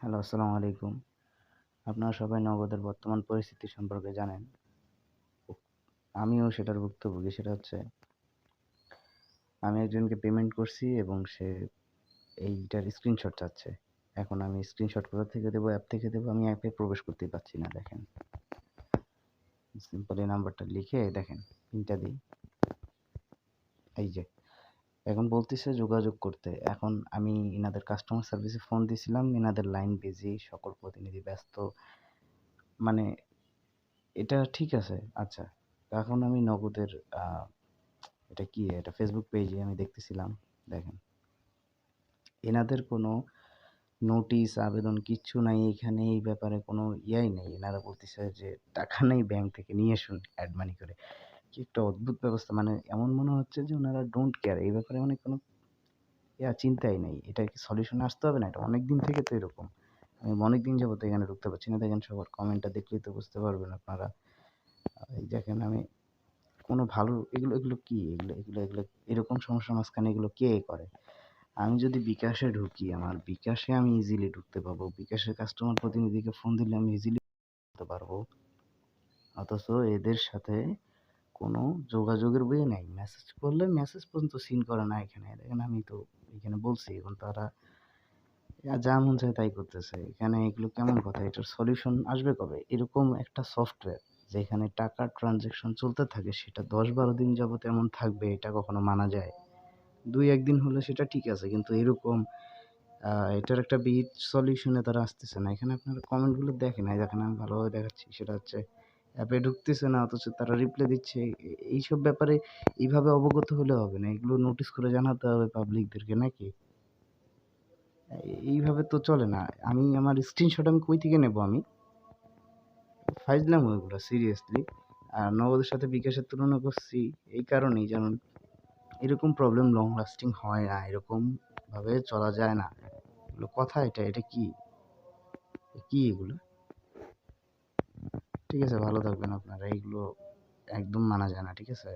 Hello, আসসালামু আলাইকুম। আপনারা সবাই নগদের বর্তমান পরিস্থিতি সম্পর্কে জানেন। আমিও সেটার ভুক্তভোগী, সেটা হচ্ছে আমি একজনকে পেমেন্ট করছি এবং সে এইটার স্ক্রিনশট চাচ্ছে। এখন আমি স্ক্রিনশট কোথা থেকে দেবো অ্যাপ থেকে দেবো, আমি অ্যাপে প্রবেশ করতেই পারছি না, দেখেন। সিম্পল এই নাম্বারটা লিখে দেখেন পিনটা দিই। এই যে এখন বলতেছে যোগাযোগ করতে। এখন আমি এনাদের কাস্টমার সার্ভিসে ফোন দিয়েছিলাম এনাদের লাইন বিজি সকল প্রতিনিধি ব্যস্ত। মানে এটা ঠিক আছে আচ্ছা। এখন আমি নগদের এটা কি, এটা ফেসবুক পেজে আমি দেখতেছিলাম, দেখেন। এনাদের কোনো নোটিশ আবেদন কিচ্ছু নাই এখানে, এই ব্যাপারে কোনো ইয়াই নেই। এনারা বলতেছে যে, টাকা নেই ব্যাংক থেকে, নিয়ে আসুন অ্যাড মানি করে। কি একটা অদ্ভুত ব্যবস্থা। মানে এমন মনে হচ্ছে যে ওনারা ডোন্ট কেয়ার এই ব্যাপারে মানে কোনো ইয়া চিন্তাই নেই। এটা কি সলিউশন আসতে হবে না? এটা অনেক দিন থেকে তো এরকম। আমি অনেক দিন যাবত এখানে ঢুকতে পারছি না। দেখেন সবার কমেন্টটা দেখলেই তো বুঝতে পারবেন আপনারা। এই দেখেন আমি কোনো ভালো, এগুলো এগুলো কি? এগুলো এগুলো এগুলো এরকম সমস্যার মাঝখানে এগুলো কে করে? আমি যদি বিকাশে ঢুকি, আমার বিকাশে আমি ইজিলি ঢুকতে পারব। বিকাশের কাস্টমার প্রতিনিধিকে ফোন দিলে আমি ইজিলি করতে পারব। অথচ এদের সাথে কোনো যোগাযোগের বই নেই। মেসেজ করলে মেসেজ পর্যন্ত সিন করে না এখানে। দেখেন আমি তো এখানে বলছি, এখন তারা যা মন চায় তাই করতেছে। এখানে এগুলো কেমন কথা? এটার সলিউশন আসবে কবে? এরকম একটা সফটওয়্যার যেখানে টাকার ট্রানজ্যাকশন চলতে থাকে, সেটা দশ বারো দিন যাবত এমন থাকবে, এটা কখনো মানা যায়। দুই একদিন হলে সেটা ঠিক আছে, কিন্তু এরকম এটার একটা বিহিত সলিউশনে তারা আসতেছে না। এখানে আপনারা কমেন্টগুলো দেখেন। এই দেখেন আমি ভালোভাবে দেখাচ্ছি। সেটা হচ্ছে অ্যাপে ঢুকতেছে না, অথচ তারা রিপ্লাই দিচ্ছে। এইসব ব্যাপারে এইভাবে অবগত হলে হবে না। এগুলো নোটিশ করে জানাতে হবে পাবলিকদেরকে নাকি? এইভাবে তো চলে না। আমি, আমার স্ক্রিনশট আমি কই থেকে নেব আমি? ফাইজলাম ওইগুলো সিরিয়াসলি আর নগদের সাথে বিকাশের তুলনা করছি, এই কারণেই যেমন এরকম প্রবলেম লং লাস্টিং হয় না, এরকম ভাবে চলা যায় না। এগুলো কথা এটা এটা কি? কি এগুলো? ঠিক আছে ভালো থাকবেন আপনারা এইগুলো একদম মানা যায় না ঠিক আছে?